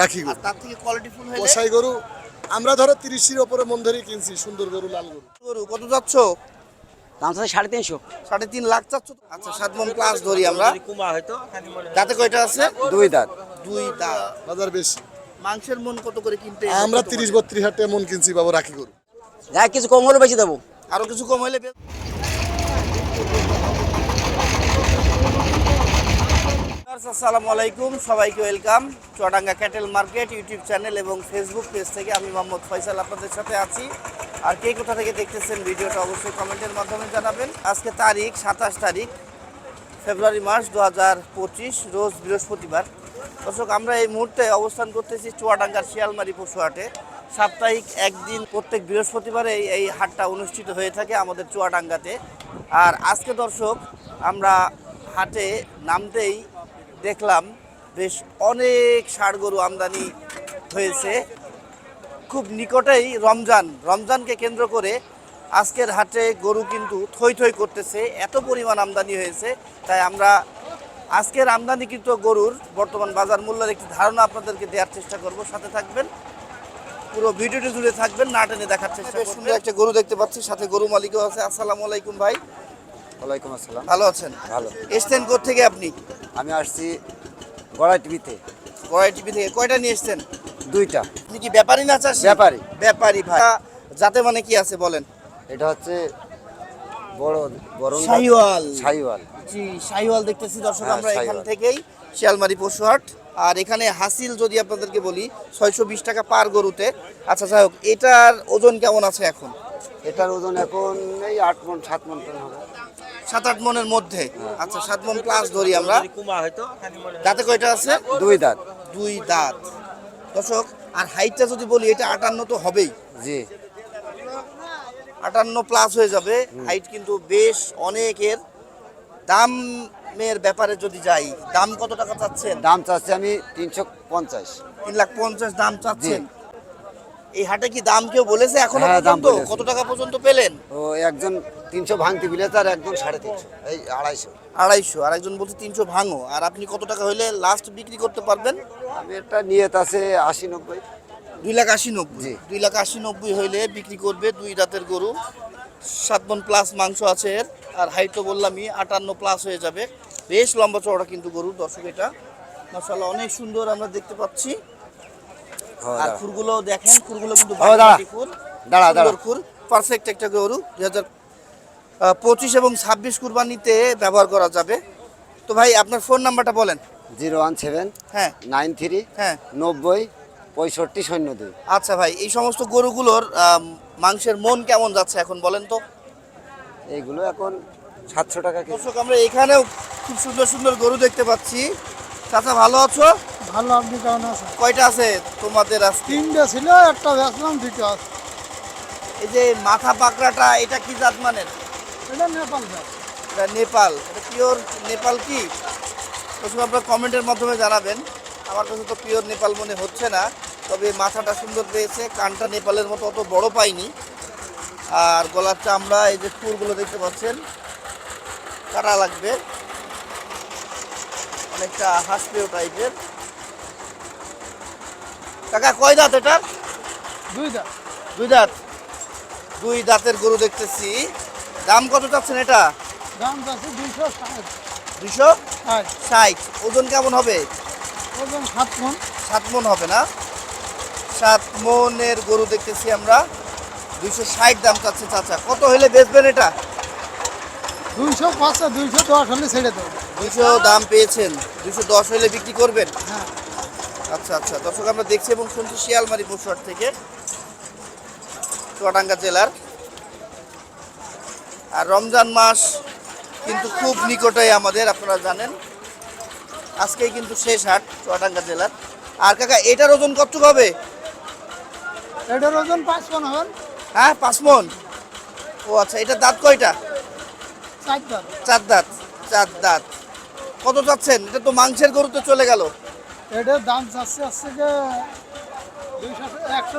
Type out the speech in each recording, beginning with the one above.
রাখি গরু। তার থেকে কোয়ালিটি ফুল হলে কষাই গরু আমরা ধরো তিরিশের ওপরে মন ধরে কিনছি সুন্দর গরু লাল গরু। গরু কত যাচ্ছ? দাম চাচ্ছে সাড়ে তিনশো। সাড়ে তিন লাখ চাচ্ছ তো? আচ্ছা সাত মন প্লাস ধরি আমরা। হয়তো দাঁতে কয়টা আছে? দুই দাঁত। দুই দাঁত। বাজার বেশি। মাংসের মন কত করে কিনতে আমরা তিরিশ বত্রিশ হাজার মন কিনছি বাবু রাখি গরু। যাই কিছু কম হলে বেশি দেবো। আরও কিছু কম হইলে আসসালামু আলাইকুম। সবাইকে welcome. Chuadanga cattle market YouTube channel এবং ফেসবুক পেজ থেকে আমি মোহাম্মদ ফয়সাল আপনাদের সাথে আছি। আর কে কোথা থেকে দেখতেছেন ভিডিওটা অবশ্যই কমেন্টের মাধ্যমে জানাবেন। আজকে তারিখ সাতাশ তারিখ, ফেব্রুয়ারি মাস দু হাজার পঁচিশ, রোজ বৃহস্পতিবার। দর্শক, আমরা এই মুহূর্তে অবস্থান করতেছি চুয়াডাঙ্গার শিয়ালমারি পশু হাটে। সাপ্তাহিক একদিন প্রত্যেক বৃহস্পতিবারে এই- এই হাটটা অনুষ্ঠিত হয়ে থাকে আমাদের চুয়াডাঙ্গাতে। আর আজকে দর্শক, আমরা হাটে নামতেই দেখলাম বেশ অনেক ষাড় গরু আমদানি হয়েছে। খুব নিকটেই রমজান রমজানকে কেন্দ্র করে আজকের হাটে গরু কিন্তু থই থই করতেছে এত পরিমাণ আমদানি হয়েছে। তাই আমরা আজকের আমদানিকৃত গরুর বর্তমান বাজার মূল্যের একটি ধারণা আপনাদেরকে দেওয়ার চেষ্টা করব। সাথে থাকবেন পুরো ভিডিওটি জুড়ে থাকবেন না টেনে দেখার চেষ্টা সুন্দর একটা গরু দেখতে পাচ্ছি সাথে গরু মালিকও আছে। আসসালামু আলাইকুম ভাই। ওয়ালাইকুম আসসালাম। ভালো আছেন? ভালো। এসছেন থেকে আপনি? আমি আসছি গড়াই টিভিতে। কড়াই টিভি থেকে। কয়টা নিয়ে এসছেন? দুইটা। আপনি কি ব্যাপারী না চাষি? ব্যাপারী। ব্যাপারী ভাই। যাতে মানে কি আছে বলেন? এটা হচ্ছে বড় বড় শাহিওয়াল। শাহিওয়াল। জি শাহিওয়াল দেখতেছি দর্শক হ্যাঁ, আমরা এখান থেকেই শিয়ালমারি পশুহাট। আর এখানে হাসিল যদি আপনাদেরকে বলি ছয়শো বিশ টাকা পার গরুতে। আচ্ছা যাই হোক এটার ওজন কেমন আছে এখন? এটার ওজন এখন এই আট মন সাত মন হবে। সাত আট মনের মধ্যে। আচ্ছা সাত মন প্লাস ধরি আমরা। দাঁতে কয়টা আছে? দুই দাঁত। দুই দাঁত। দর্শক আর হাইটটা যদি বলি এটা আটান্ন তো হবেই। জি। আটান্ন প্লাস হয়ে যাবে। হাইট কিন্তু বেশ অনেকের। দামের ব্যাপারে যদি যাই দাম কত টাকা চাচ্ছেন? দাম চাচ্ছি আমি তিনশো পঞ্চাশ। তিন লাখ পঞ্চাশ দাম চাচ্ছেন। এই হাটে কি দাম কেউ বলেছে এখনও হ্যাঁ, পর্যন্ত? কত টাকা পর্যন্ত পেলেন? ও একজন তিনশো ভাঙতে বিলে আর একজন সাড়ে তিনশো এই আড়াইশো। আড়াইশো আর একজন বলছে তিনশো ভাঙো। আর আপনি কত টাকা হইলে লাস্ট বিক্রি করতে পারবেন? আমি একটা নিয়ত আছে আশি নব্বই। দুই লাখ আশি নব্বই। দুই লাখ আশি নব্বই হইলে বিক্রি করবে দুই রাতের গরু। সাত মন প্লাস মাংস আছে এর। আর হাইট তো বললামই আটান্ন প্লাস হয়ে যাবে। বেশ লম্বা চওড়া কিন্তু গরু দর্শক এটা। মাসাল্লাহ অনেক সুন্দর আমরা দেখতে পাচ্ছি। আর দাঁড়া। খুরগুলো দেখেন খুরগুলো কিন্তু ও, দাঁড়া। দাঁড়া। খুর। পারফেক্ট একটা গরু দুই হাজার পঁচিশ এবং ছাব্বিশ কুরবানিতে ব্যবহার করা যাবে। তো ভাই আপনার ফোন নাম্বারটা বলেন। জিরো ওয়ান সেভেন হ্যাঁ। নাইন থ্রি হ্যাঁ। নব্বই পঁয়ষট্টি শূন্য দুই। আচ্ছা ভাই এই সমস্ত গরুগুলোর মাংসের মন কেমন যাচ্ছে এখন বলেন তো? এইগুলো এখন সাতশো টাকা দর্শক আমরা এখানেও খুব সুন্দর সুন্দর গরু দেখতে পাচ্ছি। চাচা ভালো আছো? ভালো আপনি কেমন আছেন? কয়টা আছে তোমাদের আজকে? তিনটে ছিল একটা বেচলাম দুটো আছে। এই যে মাথা পাকড়াটা এটা কি জাত মানের? এটা নেপাল যাও এটা নেপাল। এটা পিওর নেপাল কি? প্রথমে আপনারা কমেন্টের মাধ্যমে জানাবেন। আমার কাছে তো পিওর নেপাল মনে হচ্ছে না তবে মাথাটা সুন্দর পেয়েছে কানটা নেপালের মতো অত বড় পাইনি। আর গলার চামড়া এই যে ফুলগুলো দেখতে পাচ্ছেন কাটা লাগবে। অনেকটা হাসপেও টাইপের কাকা কয় দাঁত এটার দুই দাঁত। দুই দাঁত। দুই দাঁতের গরু দেখতেছি। দাম কত চাচ্ছেন এটা? দাম যাচ্ছে দুইশো ষাট। ষাট। ষাট। ওজন কেমন হবে? ওজন সাত মন। সাত মন হবে না? সাত মনের গরু দেখতেছি আমরা। দুইশো ষাট দাম চাচ্ছে চাচা। কত হলে বেচবেন এটা? দুইশো পাঁচশো দুইশো দশ হলে ছেড়ে দেবো। দুইশো দাম পেয়েছেন। দুইশো দশ হলে বিক্রি করবেন? হ্যাঁ। আচ্ছা আচ্ছা। দর্শক আমরা দেখছি এবং শুনছি শিয়ালমারি পশুহাট থেকে চুয়াডাঙ্গা জেলার। আর রমজান মাস কিন্তু খুব নিকটেই আমাদের আপনারা জানেন। আজকেই কিন্তু শেষ হাট চুয়াডাঙ্গা জেলার। আর কাকা এটার ওজন কতটুকু হবে? এটার ওজন পাঁচ মন হবেন হ্যাঁ পাঁচ মন? ও আচ্ছা এটা দাঁত কয়টা? চার দাম চার দাঁত চার দাঁত। কত চাচ্ছেন? এটা তো মাংসের গরুতে চলে গেল। এটার দাম চাচ্ছে আসছে যে একশো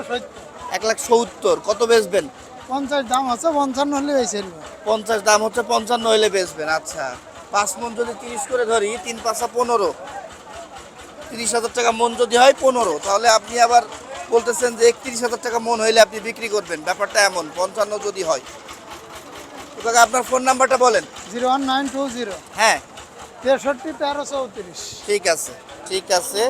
এক লাখ সত্তর কত বেচবেন? পঞ্চাশ দাম আছে পঞ্চান্ন হলে বেশি পঞ্চাশ দাম হচ্ছে পঞ্চান্ন হলে বেচবেন আচ্ছা। পাঁচ মন যদি তিরিশ করে ধরি তিন পাঁচা পনেরো। তিরিশ হাজার টাকা মন যদি হয় পনেরো তাহলে আপনি আবার বলতেছেন যে একত্রিশ হাজার টাকা মন হইলে আপনি বিক্রি করবেন। ব্যাপারটা এমন পঞ্চান্ন যদি হয়। তো আপনার ফোন নাম্বারটা বলেন। Zero one nine two zero. হ্যাঁ। তেষট্টি তেরো চৌত্রিশ। ঠিক আছে ঠিক আছে।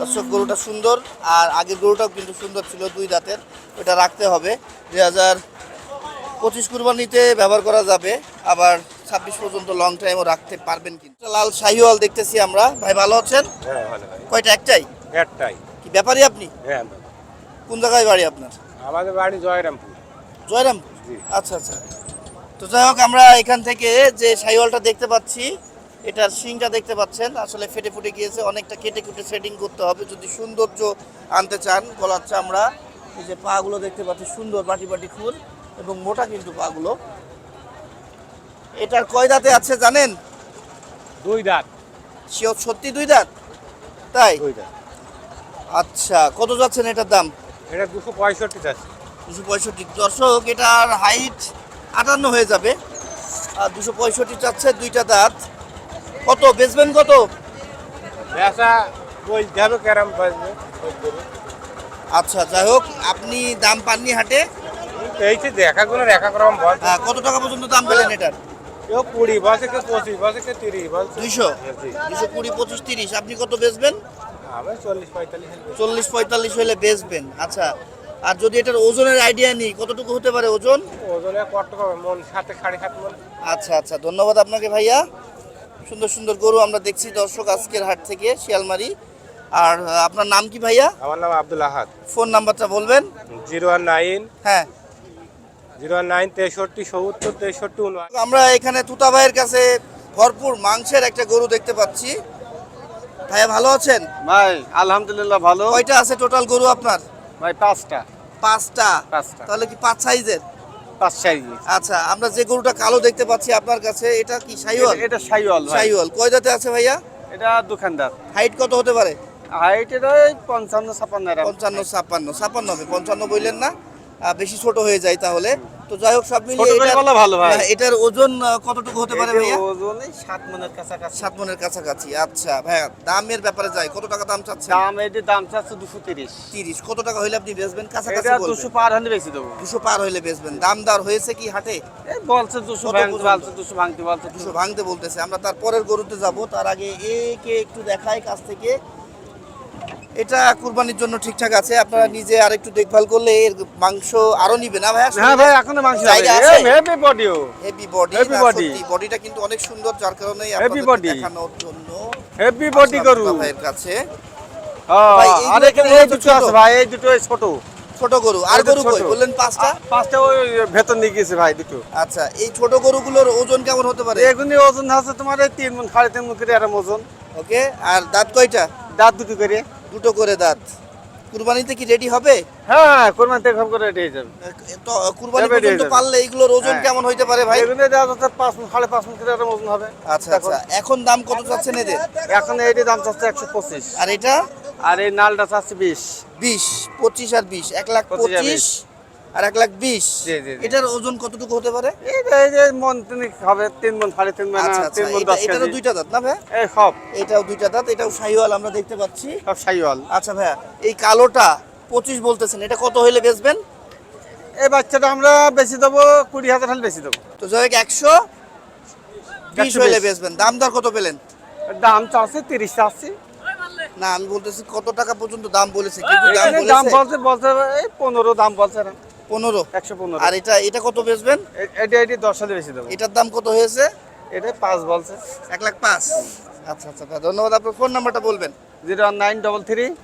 দর্শক গরুটা সুন্দর। আর আগের গরুটাও কিন্তু সুন্দর ছিল দুই দাঁতের। ওটা রাখতে হবে। দুই হাজার পঁচিশ কুরবানিতে ব্যবহার করা যাবে। আবার ছাব্বিশ পর্যন্ত লং টাইমও রাখতে পারবেন কিন্তু। লাল শাহিওয়াল দেখতেছি আমরা। ভাই ভালো আছেন? হ্যাঁ কয়টা একটাই? একটাই। কি ব্যাপারী আপনি? হ্যাঁ কোন জায়গায় বাড়ি আপনার? আমাদের বাড়ি জয়রামপুর। জয়রামপুর? জি। আচ্ছা আচ্ছা। তো যাই হোক আমরা এখান থেকে যে শাহিওয়ালটা দেখতে পাচ্ছি এটার শিংটা দেখতে পাচ্ছেন। আসলে ফেটে ফুটে গিয়েছে। অনেকটা কেটে কুটে সেটিং করতে হবে। যদি সৌন্দর্য আনতে চান গলার চামড়া এই যে পাগুলো দেখতে পাচ্ছি সুন্দর বাটি বাটি ফুল এবং মোটা কিন্তু পাগুলো। এটার কয় দাঁতে আছে জানেন? দুই দাঁত। শিও সত্যি দুই দাঁত? তাই? দুই দাঁত। আচ্ছা কত যাচ্ছেন এটার দাম? এটা দুশো পঁয়ষট্টি যাচ্ছে। দুশো পঁয়ষট্টি। দর্শক এটার হাইট আটান্ন হয়ে যাবে। আর দুশো পঁয়ষট্টি চাচ্ছে দুইটা দাঁত। কত? বেচবেন কত? আচ্ছা যাই হোক আপনি দাম পাননি হাটে? এই যে দেখা গুলো দেখা ক্রম বল। হ্যাঁ, কত টাকা পর্যন্ত দাম পেলেন এটার? কেউ কুড়ি বসে কেউ পঁচিশ বসে কেউ তিরিশ দুইশো? কুড়ি পঁচিশ তিরিশ। আপনি কত বেচবেন? চল্লিশ পঁয়তাল্লিশ চল্লিশ পঁয়তাল্লিশ হলে বেচবেন। আচ্ছা আর যদি এটার ওজনের আইডিয়া নিই কতটুকু হতে পারে ওজন? ওজনে কত মন সাথে সাড়ে সাত মন। আচ্ছা আচ্ছা ধন্যবাদ আপনাকে ভাইয়া। সুন্দর সুন্দর গরু আমরা দেখছি দর্শক আজকের হাট থেকে শিয়ালমারি। আর আপনার নাম কি ভাইয়া? আমার নাম আব্দুল আহাদ। ফোন নাম্বারটা বলবেন? Zero one nine. হ্যাঁ। জিরো ওয়ান নাইন তেষট্টি সত্তর তেষট্টি উনআশি। আমরা এখানে তুতা ভাইয়ের কাছে ভরপুর মাংসের একটা গরু দেখতে পাচ্ছি। ভাইয়া ভালো আছেন? ভাই আলহামদুলিল্লাহ ভালো। কয়টা আছে টোটাল গরু আপনার? ভাই পাঁচটা। পাঁচটা। পাঁচটা। তাহলে কি পাঁচ সাইজের? পাঁচ সাইজ। আচ্ছা আমরা যে গরুটা কালো দেখতে পাচ্ছি আপনার কাছে এটা কি সাইওয়াল? এটা সাইওয়াল সাইওয়াল। কয় দাঁতে আছে ভাইয়া? এটা দোকানদার হাইট কত হতে পারে? হাইট এটা পঞ্চান্ন ছাপান্ন পঞ্চান্ন ছাপান্ন ছাপান্ন হবে। পঞ্চান্ন বললেন না? বেশি ছোট হয়ে যায় তাহলে। তো যাই হোক সব মিলিয়ে এটার- ওজন কতটুকু হতে পারে এটা ভাইয়া? ওজন সাত মনের কাছাকাছি। সাত মনের কাছাকাছি আচ্ছা। ভাইয়া দামের ব্যাপারে যাই কত টাকা দাম চাচ্ছেন? দাম এটির দাম চাচ্ছে দুশো তিরিশ। তিরিশ কত টাকা হইলে আপনি বেচবেন? কাছাকাছি এটা দুশো পার হলে বেশি দেবো। দুশো পার হইলে বেচবেন। দাম দর হয়েছে কি হাটে? বলছে দুশো ভাঙতে বলছে দুশো ভাঙতে বলছে দুশো ভাঙতে বলতেছে। আমরা তারপরের গরুতে যাব। তার আগে একে একটু দেখাই কাছ থেকে। এটা কুরবানির জন্য ঠিকঠাক আছে আপনারা নিজে আর একটু দেখভাল করলে এর মাংস আরও নিবে না ভাইয়া? হ্যাঁ ভাই এখনও মাংস জায়গা আছে? হেভি বডিও হেভি বডি Heavy body. বডিটা কিন্তু অনেক সুন্দর যার কারণে আপনাদের দেখানোর জন্য হেভি বডি গরু। ভাইয়ের কাছে। হ্যাঁ, ভাই, আর এখানে এই দুটো। আছে ভাই এই দুটো ছোট। ছোট গরু আর গরু কই? বললেন পাঁচটা? পাঁচটা ওই ভেতর নিয়ে গেছে ভাই দুটো। আচ্ছা এই ছোট গরুগুলোর ওজন কেমন হতে পারে? এগুলি ওজন আছে তোমার এই তিন মন সাড়ে তিন মন করে এরম ওজন। ওকে আর দাঁত কয়টা? দাঁত দুটো করে। দুটো করে দাঁত। কুরবানিতে কি রেডি হবে? হ্যাঁ হ্যাঁ কুরবানিতে সব করে রেডি হয়ে যাবে। তো কুরবানি পর্যন্ত পারলে এগুলোর ওজন হ্যাঁ। কেমন হইতে পারে ভাই? এগুলো দেওয়া যাচ্ছে পাঁচ সাড়ে পাঁচ মন করে ওজন হবে। আচ্ছা আচ্ছা। এখন দাম কত চাচ্ছেন এদের এখন এটি দাম চাচ্ছে একশো পঁচিশ। আর এটা? আর এই নালটা চাচ্ছে বিশ। বিশ পঁচিশ আর বিশ এক লাখ পঁচিশ আর এক লাখ বিশ। এটার ওজন কতটুকু হতে পারে? এই যে- মন হবে তিন মন সাড়ে তিন মন আচ্ছা আচ্ছা তিন মন দশ কেজি। দুইটা দাঁত না ভাই? সব। এটাও দুইটা দাঁত এটাও শাহিওয়াল আমরা দেখতে পাচ্ছি। সব সাইওয়াল। আচ্ছা ভাইয়া এই কালোটা পঁচিশ বলতেছেন এটা কত হইলে বেচবেন? এই বাচ্চাটা আমরা বেশি দেবো কুড়ি হাজার হলে বেশি দেবো। তো যাই একশো বিশ হইলে বেচবেন। দাম দর কত পেলেন? দাম চাচ্ছে তিরিশ চাচ্ছি না আমি বলতেছি কত টাকা পর্যন্ত দাম বলেছে কি কি দাম বলেছে? বলছে এই পনেরো দাম বলছে। এরা। পনেরো। একশো পনেরো। আর এটা এটা কত বেচবেন? এটা এটি দশ হলে বেশি দেবো। এটার দাম কত হয়েছে? এটা পাঁচ বলছে। এক লাখ পাঁচ। আচ্ছা আচ্ছা ধন্যবাদ। আপনার ফোন নাম্বারটা বলবেন। জিরো নাইন ডবল থ্রি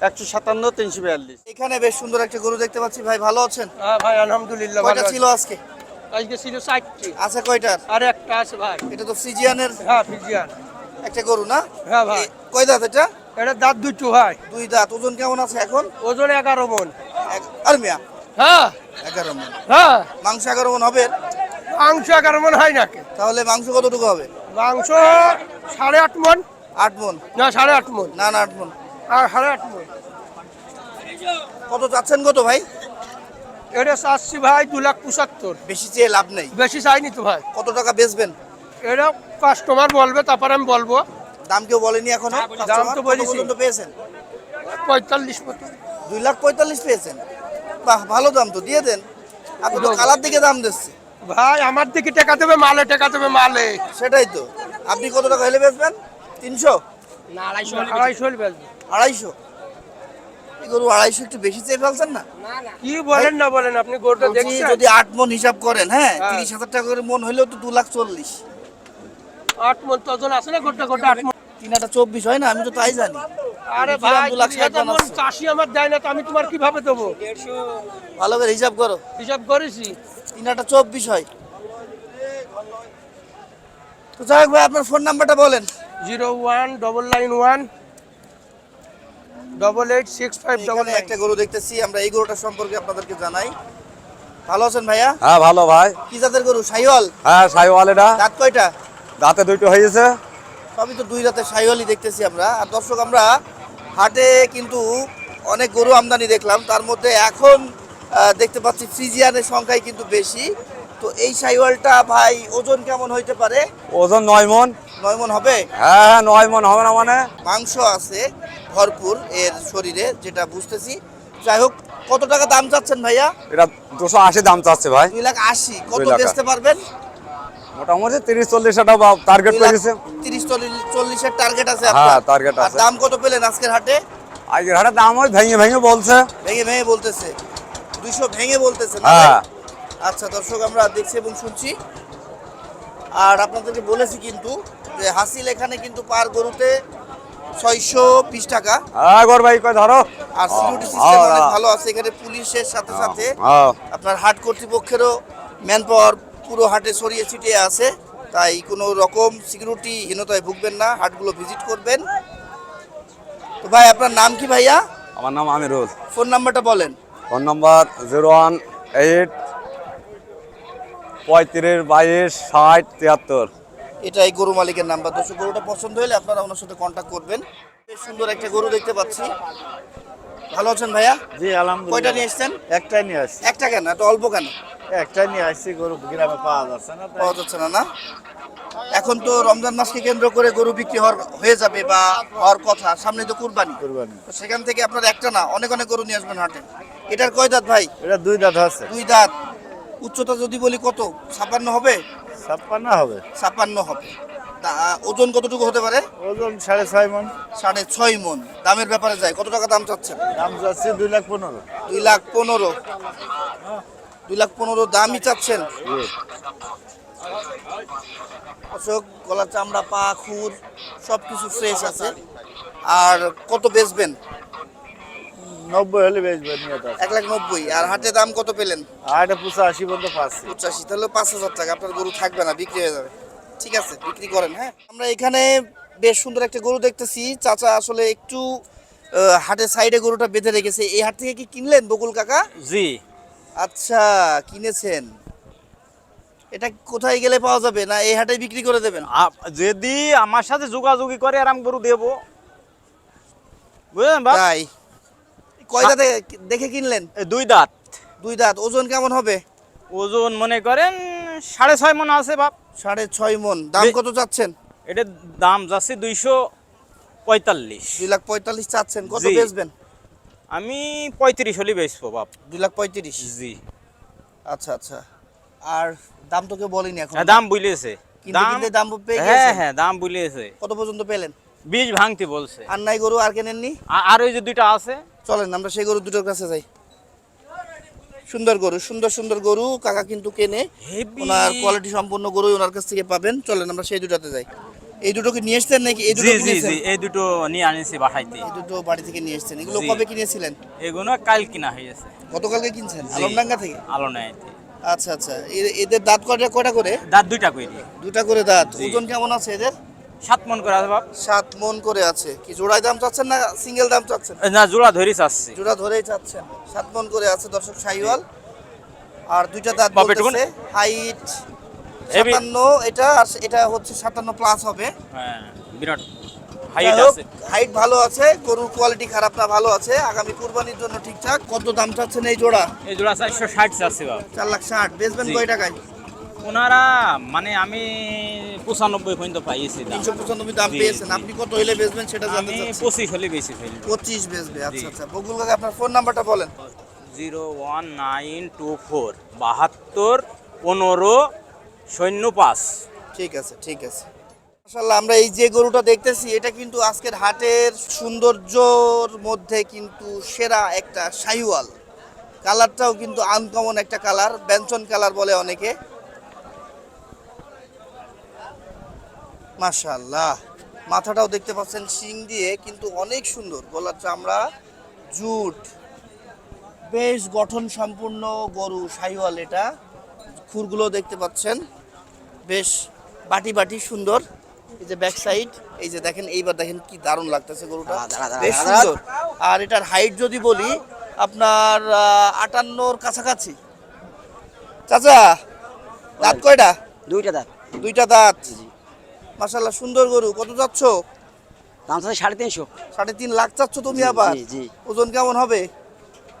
একশো সাতান্ন তিনশো বিয়াল্লিশ। এখানে বেশ সুন্দর একটা গরু দেখতে পাচ্ছি। ভাই ভালো আছেন? হ্যাঁ ভাই আলহামদুলিল্লাহ কয়টা ছিল আজকে। আজকে ছিল ষাটটি আছে কয়টার? আর একটা আছে ভাই। এটা তো ফ্রিজিয়ানের হ্যাঁ ফিজিয়ান। একটা গরু না? হ্যাঁ ভাই। কয় দাঁত এটা? এটা দাঁত দুটো ভাই। দুই দাঁত। ওজন কেমন আছে এখন? ওজন এগারো মন। এক- আর মিয়া? হ্যাঁ। এগারো মন। হ্যাঁ। মাংস এগারো মন হবে? মাংস এগারো মন হয় নাকি? তাহলে মাংস কতটুকু হবে? মাংস সাড়ে আট মন। আট মন? না সাড়ে আট মন। না না আট মন। আর সাড়ে আট মন। কত চাচ্ছেন কত ভাই? এটা চাচ্ছি ভাই দু লাখ পঁচাত্তর। বেশি চেয়ে লাভ নেই। বেশি চাইনি তো ভাই। কত টাকা বেচবেন? এটা কাস্টমার বলবে তারপর আমি বলব। দাম কেউ বলেনি এখনও? দাম তো বলেছি। পেয়েছেন? পঁয়তাল্লিশ মতো। দুই লাখ পঁয়তাল্লিশ পেয়েছেন। বাহ ভালো দাম তো দিয়ে দেন। আপনি তো কালার দিকে দাম দিচ্ছে ভাই আমার দিকে টাকা দেবে মালে টাকা দেবে মালে। সেটাই তো। আপনি কত টাকা হলে বেচবেন? তিনশো? আড়াইশো আড়াইশো আড়াইশো? গরু আড়াইশো একটু বেশি চেয়ে ফেলছেন না? কি বলেন না বলেন আপনি গরুটা দেখছেন? যদি আট মন হিসাব করেন হ্যাঁ হ্যাঁ। তিরিশ হাজার টাকা করে মন হইলেও তো দু লাখ চল্লিশ। আট মন তজন আছে না গোটা গোটা আট মন তিন হাজার চব্বিশ হয় না আমি তো তাই জানি। আরে ভাই দু লাখ ষাট বানাচ্ছো? চাষি আমার দেয় না তো আমি তোমার কীভাবে দেবো? ভালো করে হিসাব করো। হিসাব করেছি। তিন হাজার চব্বিশ হয়। তো যাই হোক ভাই আপনার ফোন নাম্বারটা বলেন। Zero one double nine one double eight six five double এখানে একটা গরু দেখতেছি আমরা এই গরুটা সম্পর্কে আপনাদেরকে জানাই। ভালো আছেন ভাইয়া? হ্যাঁ ভালো ভাই। কি জাতের গরু? সাইওয়াল? হ্যাঁ সাইওয়াল এটা। দাঁত কয়টা? দাঁতে দুইটো হয়েছে সবই তো দুই রাতে সাইওয়ালই দেখতেছি আমরা। আর দর্শক আমরা হাটে কিন্তু অনেক গরু আমদানি দেখলাম। তার মধ্যে এখন দেখতে পাচ্ছি ফ্রিজিয়ানের সংখ্যাই কিন্তু বেশি। তো এই সাইওয়ালটা ভাই ওজন কেমন হইতে পারে? ওজন নয় মন। নয় মন হবে? হ্যাঁ হ্যাঁ নয় মন হবে না মানে? মাংস আছে ভরপুর এর শরীরে যেটা বুঝতেছি। যাই হোক কত টাকা দাম চাচ্ছেন ভাইয়া? এটা দুশো আশি দাম চাচ্ছে ভাই। দুই লাখ আশি। কত বেচতে পারবেন? মোটামুটি তিরিশ চল্লিশ একটা টার্গেট করেছে। তিরিশ চল্লিশ চল্লিশের টার্গেট আছে হ্যাঁ, target আছে। দাম কত পেলেন আজকের হাটে? আজকের হাটে দাম ওই ভেঙে ভেঙে বলছে। ভেঙে ভেঙে বলতেছে। দুইশো ভেঙে বলতেছে হ্যাঁ। আচ্ছা দর্শক আমরা দেখছি এবং শুনছি। আর আপনাদেরকে বলেছি কিন্তু যে হাসিল এখানে কিন্তু পার গরুতে ছয়শো বিশ টাকা। হ্যাঁ গর ভাই কয় ধরো। আর সিকিউরিটি সিস্টেম অনেক। ভালো আছে। এখানে পুলিশের সাথে সাথে আপনার হাট কর্তৃপক্ষেরও ম্যান পাওয়ার পুরো হাটে ছড়িয়ে ছিটিয়ে আছে। তাই কোনো রকম সিকিউরিটি হীনতায় ভুগবেন না হাটগুলো ভিজিট করবেন। তো ভাই আপনার নাম কি ভাইয়া? আমার নাম আমিরুল। ফোন নাম্বারটা বলেন। Phone number zero one eight পঁয়ত্রিশ বাইশ ষাট তিয়াত্তর। এটাই গরু মালিকের নাম্বার। দর্শক গরুটা পছন্দ হলে আপনারা ওনার সাথে কন্ট্যাক্ট করবেন। বেশ সুন্দর একটা গরু দেখতে পাচ্ছি। ভালো আছেন ভাইয়া? জি আলহামদুলিল্লাহ। কয়টা নিয়ে এসছেন? একটাই নিয়ে আসছি। একটা কেন এত অল্প কেন। একটাই নিয়ে আসছি গরু গ্রামে পাওয়া যাচ্ছে না পাওয়া যাচ্ছে না না? এখন তো রমজান মাসকে কেন্দ্র করে গরু বিক্রি হওয়ার হয়ে যাবে বা হওয়ার কথা সামনে তো কুরবানি। কুরবানি। তো সেখান থেকে আপনার একটা না অনেক অনেক গরু নিয়ে আসবেন হাটে। এটার কয় দাঁত ভাই? এটা দুই দাঁত আছে। দুই দাঁত। উচ্চতা যদি বলি কত? ছাপান্ন হবে? ছাপ্পান্ন হবে। ছাপান্ন হবে। তা- ওজন কতটুকু হতে পারে? ওজন সাড়ে ছয় মন। সাড়ে ছয় মন। দামের ব্যাপারে যায় কত টাকা দাম চাচ্ছেন? দাম যাচ্ছে দুই লাখ পনেরো। দুই লাখ পনেরো। দুই লাখ পনেরো দামই চাচ্ছেন। অশোক গলার চামড়া পা খুর সব কিছু ফ্রেশ আছে। আর কত বেচবেন? নব্বই হলে বেচবে নিয়ে এক লাখ নব্বই। আর হাটে দাম কত পেলেন? আশি পর্যন্ত পঁচাশি তাহলে পাঁচ হাজার টাকা। আপনার গরু থাকবে না বিক্রি হয়ে যাবে। ঠিক আছে বিক্রি করেন হ্যাঁ? আমরা এখানে বেশ সুন্দর একটা গরু দেখতেছি। চাচা আসলে একটু হাটের সাইডে গরুটা বেঁধে রেখেছে। এই হাট থেকে কি কিনলেন বকুল কাকা? জি। আচ্ছা কিনেছেন। এটা কোথায় গেলে পাওয়া যাবে? না এই হাটে বিক্রি করে দেবেন? যদি আমার সাথে যোগাযোগী করে আরাম গরু দেবো। বুঝলেন বাপ? তাই। কয়টা দেখে- কিনলেন? দুই দাঁত। দুই দাঁত। ওজন কেমন হবে? ওজন মনে করেন সাড়ে ছয় মন আছে বাপ। সাড়ে ছয় মন। দাম কত চাচ্ছেন? এটার দাম যাচ্ছে দুইশো পঁয়তাল্লিশ। দুই লাখ পঁয়তাল্লিশ চাচ্ছেন। কত। বেচবেন? আমি পঁয়ত্রিশ হলে বেচবো বাপ। দুই লাখ পঁয়ত্রিশ? জি। আচ্ছা আচ্ছা। আর দাম তো কেউ বলেনি এখন। হ্যাঁ, দাম বুঝলেছে দাম পেয়ে হ্যাঁ হ্যাঁ দাম বুঝলেছে কত পর্যন্ত পেলেন? বীজ ভাঙতে বলছে। আর নাই গরু আর কেনেননি? আর ওই যে দুইটা আছে। চলেন আমরা সেই গরু দুটোর কাছে যাই। সুন্দর গরু সুন্দর সুন্দর গরু। কাকা কিন্তু কেনে। ওনার কোয়ালিটি সম্পূর্ণ গরু ওনার কাছ থেকে পাবেন। চলেন আমরা সেই দুটাতে যাই। এই দুটো কি নিয়ে এসছেন নাকি? এই দুটো জি জি কিনেছেন জি এই দুটো নিয়ে আনিছি বাসাইতে। এই দুটো বাড়ি থেকে নিয়ে এসছেন। এগুলো জি। কবে কিনেছিলেন? এগুলো কাল কিনা হয়েছে গতকালকে কিনছেন? জি। আলমডাঙ্গা থেকে? আলো আচ্ছা আচ্ছা। এ- এদের দাঁত কয়টা কয়টা করে? দাঁত দুইটা কইরি দুটা করে দাঁত। জি। ওজন কেমন আছে এদের? সাত মন করে আছে বাপ। সাত মন করে আছে। কি জোড়ায় দাম চাচ্ছেন না সিঙ্গেল দাম চাচ্ছেন? না জোড়া ধরি চাচ্ছি। জোড়া ধরেই চাচ্ছেন। সাত মন করে আছে দর্শক সাইওয়াল। আর দুইটা দাঁত বাপ? বলতেছে হাইট। সাতান্ন এটা আর এটা হচ্ছে সাতান্ন প্লাস হবে। হ্যাঁ বিরাট হাইট আছে। হাইট ভালো আছে গরুর কোয়ালিটি খারাপ না ভালো আছে। আগামী কুরবানির জন্য ঠিকঠাক। কত দাম চাচ্ছেন এই জোড়া? এই জোড়া চারশো ষাট চাচ্ছি বাপ চার লাখ ষাট। বেচবেন। কয় টাকায়? ওনারা মানে আমি পঁচানব্বই পর্যন্ত পাইছি দাম। তিনশো পঁচানব্বই দাম পেয়েছেন। আপনি কত হইলে বেচবেন সেটা জানতে চাচ্ছি। পঁচিশ হলে বেশি ফেলব। পঁচিশ বেচবে আচ্ছা আচ্ছা। বকুল কাকা আপনার ফোন নাম্বারটা বলেন। Zero one nine two four বাহাত্তর পনেরো শূন্য পাঁচ ঠিক আছে ঠিক আছে। মাশাল্লাহ আমরা এই যে গরুটা দেখতেছি, এটা কিন্তু আজকের হাটের সৌন্দর্যর মধ্যে কিন্তু সেরা একটা শাহিওয়াল। কালারটাও কিন্তু আনকমন একটা কালার ব্যঞ্চন কালার বলে অনেকে। মাশাল্লাহ মাথাটাও দেখতে পাচ্ছেন শিং দিয়ে, কিন্তু অনেক সুন্দর। গলার চামড়া, জুট। বেশ গঠন সম্পূর্ণ গরু, শাহিওয়াল এটা। খুরগুলো দেখতে পাচ্ছেন। বেশ বাটি বাটি সুন্দর। এই যে ব্যাক সাইড এই যে দেখেন এইবার দেখেন কি দারুণ লাগতেছে গরুটা। বেশ সুন্দর। আর এটার হাইট যদি বলি আপনার আটান্নর কাছাকাছি। চাচা দাঁত কয়টা? দুইটা দাঁত। দুইটা দাঁত। মাসাল্লাহ সুন্দর গরু। কত যাচ্ছ দাম সাড়ে তিনশো। সাড়ে তিন লাখ চাচ্ছ তুমি আবার। ওজন কেমন হবে?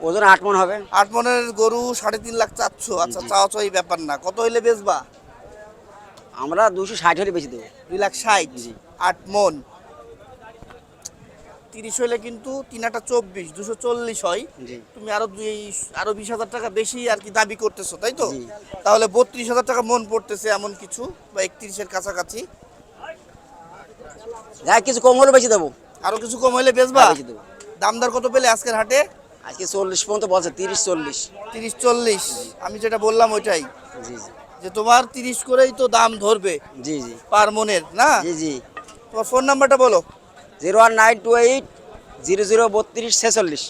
ওজন আট মন হবে? আট মনের গরু সাড়ে তিন লাখ চাচ্ছ আচ্ছা চাওয়া চাই ব্যাপার না। কত হইলে বেচবা? আমরা দুশো ষাট হলে বেশি দেবো। দুই লাখ ষাট? জি। আট মন। তিরিশ হইলে কিন্তু তিন আটা চব্বিশ দুশো চল্লিশ হয়। তুমি আরও দুই আরও বিশ হাজার টাকা বেশি আর কি দাবি করতেছো তাই তো? তাহলে বত্রিশ হাজার টাকা মন পড়তেছে এমন কিছু বা একত্রিশের কাছাকাছি। যাই কিছু কম হলে বেশি দেবো। আরও কিছু কম হইলে বেচবা? হ্যাঁ, দামদার কত পেলে আজকের হাটে? আজকে চল্লিশ পর্যন্ত বলছে তিরিশ চল্লিশ। তিরিশ চল্লিশ আমি যেটা বললাম ওইটাই। জি জি। যে তোমার তিরিশ করেই তো দাম ধরবে জি জি। পার মনের না? জি জি। তোমার ফোন নাম্বারটা বলো। Zero one nine two eight zero zero বত্রিশ ছেচল্লিশ।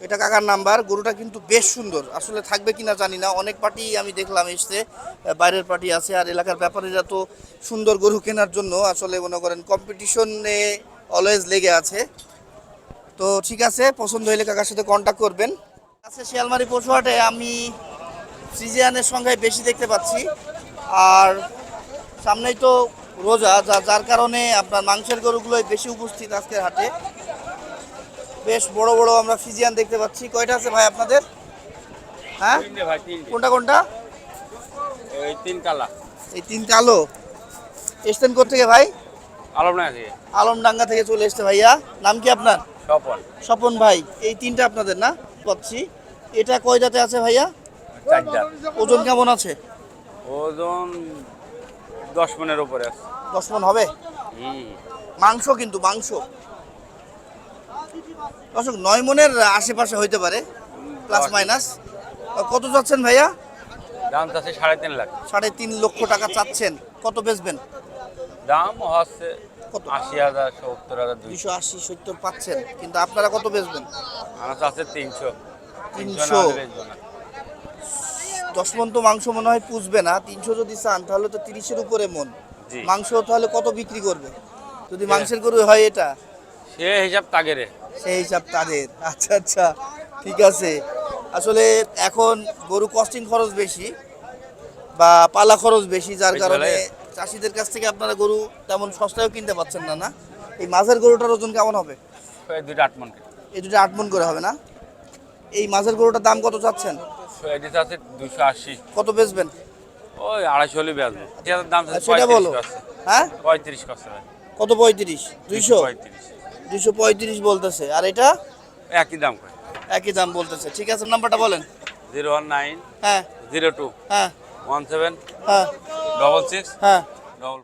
এটা কাকার নাম্বার গরুটা কিন্তু বেশ সুন্দর। আসলে থাকবে কি না জানি না। অনেক পার্টি আমি দেখলাম এসছে বাইরের পার্টি আছে আর এলাকার ব্যাপারীরা তো সুন্দর গরু কেনার জন্য। আসলে মনে করেন কম্পিটিশনে অলওয়েজ লেগে আছে। তো ঠিক আছে পছন্দ হলে কাকার সাথে কন্ট্যাক্ট করবেন। আছে শিয়ালমারি পশুহাটে আমি সিজিয়ানের সংখ্যায় বেশি দেখতে পাচ্ছি। আর সামনেই তো রোজা যা যার কারণে আপনার মাংসের গরুগুলোই বেশি উপস্থিত আজকের হাটে। বেশ বড় বড় আমরা ফিজিয়ান দেখতে পাচ্ছি। কয়টা আছে ভাই আপনাদের? হ্যাঁ? ভাই কোনটা কোনটা? এই তিন কালা। এই তিন কালো। এসছেন থেকে ভাই? আলম না আলমডাঙ্গা থেকে চলে এসছে ভাইয়া। নাম কি আপনার? স্বপন। স্বপন ভাই এই তিনটা আপনাদের না? পাচ্ছি। এটা কয় জাতে আছে ভাইয়া? চারটা ওজন কেমন আছে? ওজন দশ মনের উপরে আছে। দশ মন হবে? মাংস কিন্তু মাংস। দর্শক নয় মনের আশেপাশে হইতে পারে প্লাস মাইনাস কত চাচ্ছেন ভাইয়া? দাম চাচ্ছে সাড়ে তিন লাখ। সাড়ে তিন লক্ষ টাকা চাচ্ছেন। কত বেচবেন? দাম হচ্ছে কত? আশি হাজার সত্তর হাজার দুইশো। আশি সত্তর পাচ্ছেন। কিন্তু আপনারা কত বেচবেন? আমার তিনশো। তিনশো দশ মন তো মাংস মনে হয় পুষবে না। তিনশো যদি চান তাহলে তো তিরিশের উপরে মন। মাংস তাহলে কত বিক্রি করবে? যদি মাংসের গরু হয় এটা? সে হিসাব তাগেরে। সেই হিসাব তাদের। আচ্ছা আচ্ছা। ঠিক আছে। আসলে এখন গরু কস্টিং খরচ বেশি বা পালা খরচ বেশি যার কারণে? চাষিদের কাছ থেকে আপনারা গরু তেমন সস্তায়ও কিনতে পাচ্ছেন না না? এই মাঝের গরুটার ওজন কেমন হবে? ওই দুইটা আট মন এই দুটো আট মন করে হবে না? এই মাঝের গরুটার দাম কত চাচ্ছেন? আছে দুশো আশি। কত বেচবেন? ওই আড়াইশো হলে বেচবো। এটার দাম সেটা বলো। হ্যাঁ? পঁয়ত্রিশ কষ্ট কত পঁয়ত্রিশ? দুইশো পঁয়ত্রিশ। দুইশো পঁয়ত্রিশ বলতেছে। আর এটা? একই দাম করে। একই দাম বলতেছে। ঠিক আছে নাম্বারটা বলেন। জিরো ওয়ান নাইন হ্যাঁ। জিরো টু হ্যাঁ। ওয়ান সেভেন হ্যাঁ। ডবল সিক্স হ্যাঁ।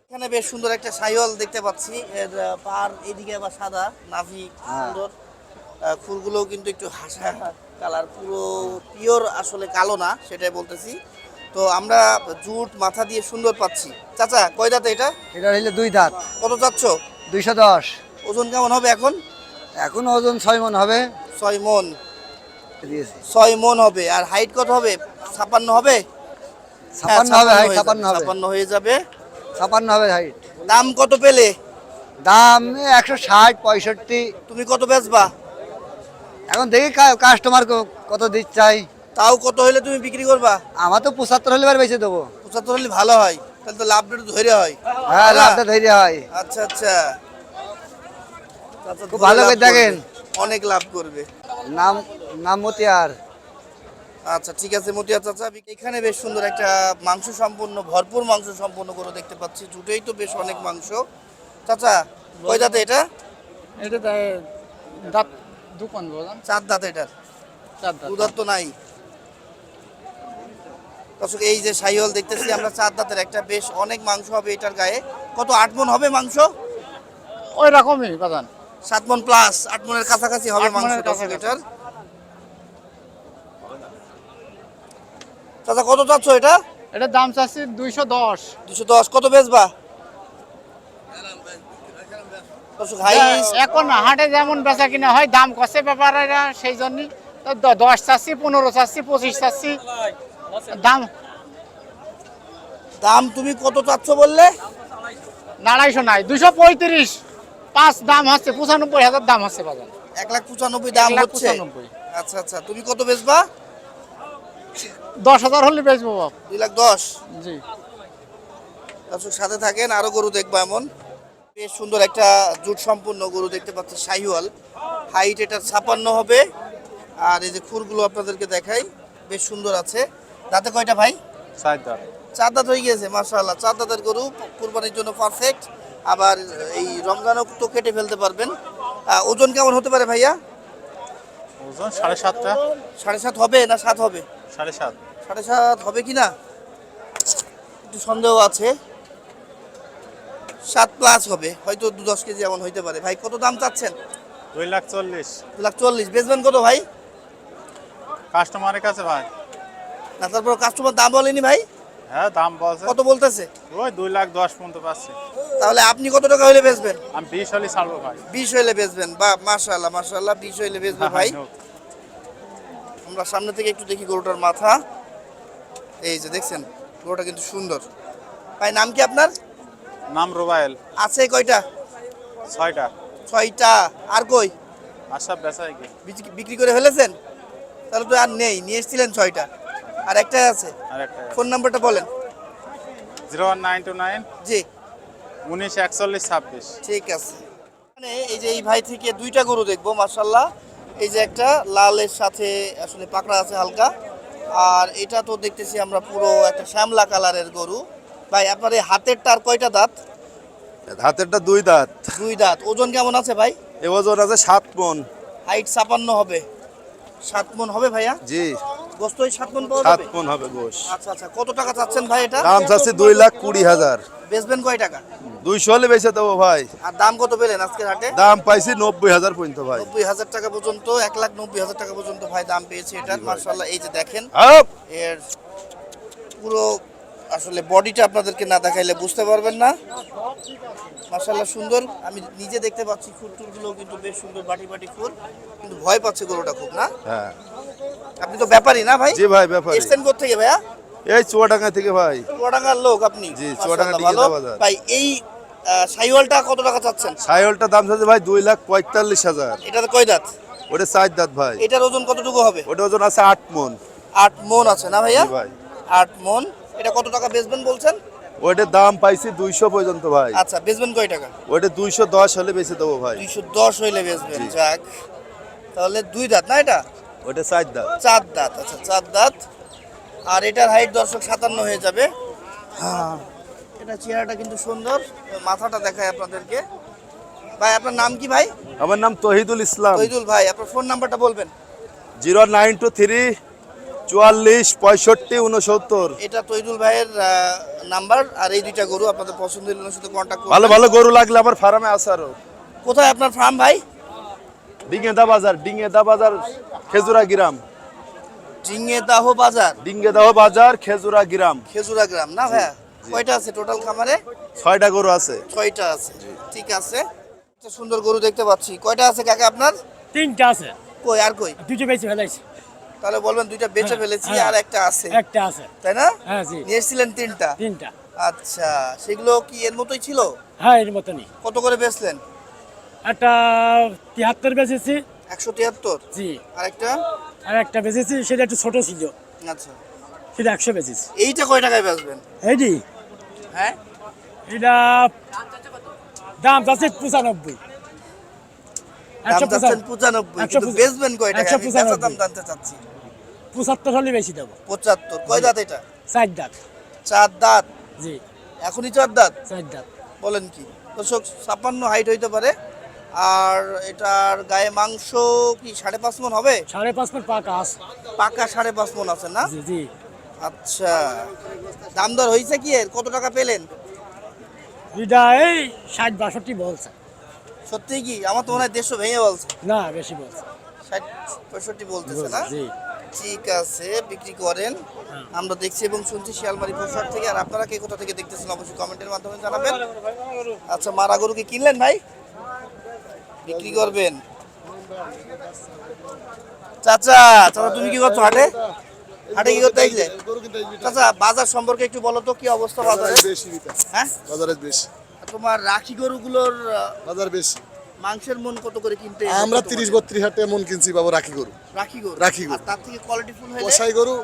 এখানে বেশ সুন্দর একটা সাইওয়াল দেখতে পাচ্ছি। এর পার এদিকে আবার সাদা নাভি সুন্দর। আহ, ফুলগুলোও কিন্তু একটু হাসা কালার পুরো পিওর আসলে কালো না সেটাই বলতেছি। তো আমরা জুট মাথা দিয়ে সুন্দর পাচ্ছি। চাচা কয় দাঁতে এটা? এটা হইলে দুই দাঁত। কত চাচ্ছ? দুইশো দশ। ওজন কেমন হবে এখন? এখন ওজন ছয় মন হবে। ছয় মন। ছয় মন হবে। আর হাইট কত হবে? ছাপান্ন হবে? হ্যাঁ, ছাপান্ন হবে হাইট হয়ে ছাপান্ন হবে। ছাপান্ন হয়ে যাবে। ছাপান্ন হবে হাইট দাম কত পেলে? দাম একশো ষাট পঁয়ষট্টি। তুমি কত বেচবা? এখন দেখি কাস্টমার কত দিচ্ছে চাই তাও কত হলে তুমি বিক্রি করবা? আমার তো পঁচাত্তর হলে বেঁচে দেবো। পঁচাত্তর হলে ভালো হয়। তাহলে তো লাভটা একটু ধরে হয়। হ্যাঁ লাভটা ধৈর্য হয়। আচ্ছা আচ্ছা। আচ্ছা, খুব ভালো করে দেখেন। অনেক লাভ করবে। নাম নাম মতিয়ার আচ্ছা ঠিক আছে মতিয়া চাচা। এখানে বেশ সুন্দর একটা মাংস সম্পূর্ণ ভরপুর মাংস সম্পূর্ণ করে দেখতে পাচ্ছি। দুটোই তো বেশ অনেক মাংস। চাচা কয় দাঁতে এটা? এটা দাঁত দোকান বললাম চার দাঁত এটার। চার দাঁত। দুধার তো নাই। দর্শক এই যে সাইহল দেখতেছি আমরা চার দাঁতের একটা বেশ অনেক মাংস হবে এটার গায়ে। কত আট মন হবে মাংস? ওই রকমই বাজান। সাত মন প্লাস আট মনের কাছাকাছি হবে মাংস এটার। চাচা কত চাচ্ছ এটা? এটা দাম চাচ্ছি দুইশো দশ। দুশো দশ কত বেচবা? এখন হাটে যেমন বেচা কিনা হয় দাম কষে ব্যাপারেরা সেই জন্যই। তো দশ চাচ্ছি পনেরো চাচ্ছি পঁচিশ চাচ্ছি। দাম দাম তুমি কত চাচ্ছ বললে? আড়াইশো নাই দুশো পঁয়ত্রিশ। পাঁচ দাম হচ্ছে পঁচানব্বই হাজার দাম হচ্ছে বাজার। এক লাখ পঁচানব্বই দাম লাখ হচ্ছে? পঁচানব্বই। আচ্ছা আচ্ছা তুমি কত বেচবা? দশ হাজার হলে বেচবো বাপ। দুই লাখ দশ? জি। দর্শক সাথে থাকেন আরও গরু দেখব এমন। বেশ সুন্দর একটা জুট সম্পূর্ণ গরু দেখতে পাচ্ছি শাহিওয়াল। হাইট এটা ছাপান্ন হবে। আর এই যে খুরগুলো আপনাদেরকে দেখাই বেশ সুন্দর আছে। দাঁতে কয়টা ভাই? চার দাঁত। হয়ে গিয়েছে মাশাআল্লাহ। চার দাঁতের গরু কুরবানির জন্য পারফেক্ট আবার এই রমজানও তো কেটে ফেলতে পারবেন। ওজন কেমন হতে পারে ভাইয়া? ওজন সাড়ে সাতটা। সাড়ে সাত হবে না সাত হবে? সাড়ে সাত। সাড়ে সাত হবে কি না? একটু সন্দেহ আছে। সাত প্লাস হবে হয়তো দু দশ কেজি এমন হইতে পারে। ভাই কত দাম চাচ্ছেন? দুই লাখ চল্লিশ। দু লাখ চল্লিশ। বেচবেন কত ভাই? কাস্টমারের কাছে ভাই। না তারপর কাস্টমার দাম বলেনি ভাই? হ্যাঁ দাম বলছে। কত বলতেছে? ওই দুই লাখ দশ পর্যন্ত পাচ্ছে। তাহলে আপনি কত টাকা হইলে বেচবেন? আমি বিশ হলে ছাড়বো ভাই। বিশ হইলে বেচবেন। বা মাশাল্লাহ মাশাল্লাহ বিশ হইলে বেচবে ভাই। আমরা সামনে থেকে একটু দেখি গরুটার মাথা। এই যে দেখছেন গরুটা কিন্তু সুন্দর। ভাই নাম কি আপনার? নাম রুবায়েল। আছে কয়টা? ছয়টা। ছয়টা। আর কই? আশা বিক্রি- বিক্রি করে ফেলেছেন? তাহলে তো আর নেই নিয়ে এসেছিলেন ছয়টা। আর একটাই আছে। আর একটা ফোন নাম্বারটা বলেন। Zero one nine two nine জি। উনিশ একচল্লিশ ছাব্বিশ। ঠিক আছে। মানে এই যে এই ভাই থেকে দুইটা গরু দেখব মার্শাল্লাহ এই যে একটা লালের সাথে আসলে পাকড়া আছে হালকা। আর এটা তো দেখতেছি আমরা পুরো একটা শ্যামলা কালারের গরু। ভাই আপনার এই হাতেরটা আর কয়টা দাঁত? হাতেরটা দুই দাঁত। দুই দাঁত। ওজন কেমন আছে ভাই? এ ওজন আছে সাত মন। হাইট ছাপান্ন হবে। সাত মন হবে ভাইয়া? জি। গোস্ত ওই সাত মন পাওয়া সাত যাবে? মন হবে গোস আচ্ছা আচ্ছা। কত টাকা চাচ্ছেন ভাই এটা? দাম চাচ্ছে দুই লাখ কুড়ি হাজার। বেচবেন কয় টাকা? দুইশো হলে বেঁচে দেবো ভাই। আর দাম কত পেলেন আজকের হাটে? দাম পাইছি নব্বই হাজার পর্যন্ত ভাই। নব্বই হাজার টাকা পর্যন্ত এক লাখ নব্বই হাজার টাকা পর্যন্ত ভাই দাম পেয়েছে এটার মার্শাল্লাহ এই যে দেখেন এর পুরো আসলে বডিটা আপনাদেরকে না দেখাইলে বুঝতে পারবেন না। মার্শাল্লাহ সুন্দর। আমি নিজে দেখতে পাচ্ছি ফুল টুলগুলো কিন্তু বেশ সুন্দর বাটি বাটি ফুল কিন্তু ভয় পাচ্ছে গরুটা খুব না? হ্যাঁ। আপনি তো ব্যাপারই না ভাই? জি ভাই ব্যাপার। এসছেন থেকে ভাইয়া? এই চুয়াডাঙ্গা থেকে ভাই। চুয়াডাঙ্গার লোক আপনি। জি, চুয়াডাঙ্গা বাজার। ভাই এই সাইওয়ালটা কত টাকা চাচ্ছেন? সাইহলটা দাম চাচ্ছে ভাই দুই লাখ পঁয়তাল্লিশ হাজার। এটাতে কয় দাঁত? ওটা চার দাঁত ভাই। এটার ওজন কতটুকু হবে? ওটা ওজন আছে আট মন। আট মন আছে না ভাইয়া? ভাই। আট মন। এটা কত টাকা বেচবেন বলছেন? ওইটার দাম পাইছি দুইশো পর্যন্ত ভাই। আচ্ছা বেচবেন কয় টাকা? ওইটা দুইশো দশ হলে বেঁচে দেবো ভাই। দুইশো দশ হইলে বেচবেন যাক। তাহলে দুই দাঁত না এটা? ওটা চার দাঁত। চার দাঁত আচ্ছা চার দাঁত। আর এটার হাইট দর্শক সাতান্ন হয়ে যাবে। এটা চেহারাটা কিন্তু সুন্দর। মাথাটা দেখায় আপনাদেরকে। ভাই আপনার নাম কি ভাই? আমার নাম তহিদুল ইসলাম। তৈদুল ভাই আপনার ফোন নাম্বারটা বলবেন। জিরো নাইন টু থ্রি চুয়াল্লিশ পঁয়ষট্টি উনসত্তর। এটা তৈদুল ভাইয়ের নাম্বার। আর এই দুইটা গরু আপনাদের পছন্দের ওনার সাথে কন্ট্যাক্ট ভালো ভালো গরু লাগলে আমার ফার্মে আসারও কোথায় আপনার ফার্ম ভাই? ডিঙ্গেদা বাজার ডিঙ্গেদা বাজার খেজুরা গ্রাম জিঙ্গে দাহ বাজার। ডিঙ্গেদাহ বাজার খেজুরা গ্রাম। খেজুরা গ্রাম না ভাইয়া? কয়টা আছে টোটাল খামারে? ছয়টা গরু আছে। ছয়টা আছে। ঠিক আছে। সুন্দর গরু দেখতে পাচ্ছি। কয়টা আছে কাকা আপনার? তিনটা আছে। কই আর কই? দুটো বেশি ফেলাইছি তাহলে বলবেন দুইটা বেচে ফেলেছি হ্যাঁ। আর একটা আছে। একটা আছে। তাই না? হ্যাঁ জি। নিয়ে এসেছিলেন তিনটা। তিনটা। আচ্ছা সেগুলো কি এর মতোই ছিল? হ্যাঁ এর মতনই। কত করে বেচলেন? একটা তিয়াত্তর বেচেছি। একশো তিয়াত্তর? জি। আর একটা আর একটা বেচেছি সেটা একটু ছোট ছিল। আচ্ছা। সেটা একশো বেচেছি। এইটা কয় টাকায় বেচবেন? এইটি? হ্যাঁ? এটা দাম আছে পঁচানব্বই। পঁচাত্তর হলে বেশি দেবো। পঁচাত্তর। কয় দাঁত এটা? চার দাঁত। চার দাঁত? জি। এখনই চার দাঁত? চার দাঁত। বলেন কি? দর্শক ছাপ্পান্ন হাইট হইতে পারে। আর এটার গায়ে মাংস কি সাড়ে পাঁচ মন হবে? সাড়ে পাঁচ ফুট পাকা আছে পাকা সাড়ে পাঁচ মন আছে না? জি জি। আচ্ছা। দাম দর হয়েছে কি এর? কত টাকা পেলেন? দুইটা এই ষাট বাষট্টি বলছে। সত্যি কি? আমার তো মনে হয় দেড়শো ভেঙে বলছে। না বেশি বলছে। ষাট পঁয়ষট্টি বলতেছে না? জি। ঠিক আছে বিক্রি করেন। আমরা দেখছি এবং শুনছি শিয়ালমারি পোশাক থেকে। আর আপনারা কে কোথা থেকে দেখতেছেন অবশ্যই কমেন্টের মাধ্যমে জানাবেন। আচ্ছা মারা গরু কি কিনলেন ভাই? বিক্রি করবেন? চাচা চাচা তুমি কি করছ হাটে? হাটে কি করতে আইলে? চাচা বাজার সম্পর্কে একটু বলো তো কি অবস্থা বাজারে? বেশি হ্যাঁ? বাজারে বেশি। তোমার রাখি গরুগুলোর বাজার বেশি। মাংসের মন কত করে কিনতে আমরা তোমার? তিরিশ বত্রিশ হাটে মন কিনছি বাবু রাখি গরু। রাখি গরু? রাখি গরু। তার থেকে কোয়ালিটি ফুল হলে কষাই গরু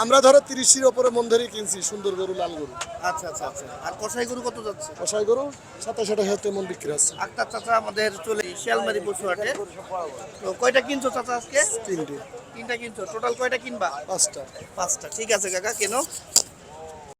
আমরা ধরো তিরিশের ওপরে মন ধরে কিনছি সুন্দর গরু লাল গরু। আচ্ছা আচ্ছা আচ্ছা। আর কষাই গরু কত যাচ্ছে? কষাই গরু সাতাশ আঠাশ হাতে মন বিক্রি আছে আক্তার চাচা আমাদের চলে শিয়ালমারি পশু হাটে তো কয়টা কিনছো চাচা আজকে? তিনটে। তিনটা কিনছো। টোটাল কয়টা কিনবা? পাঁচটা। পাঁচটা। ঠিক আছে কাকা কেন?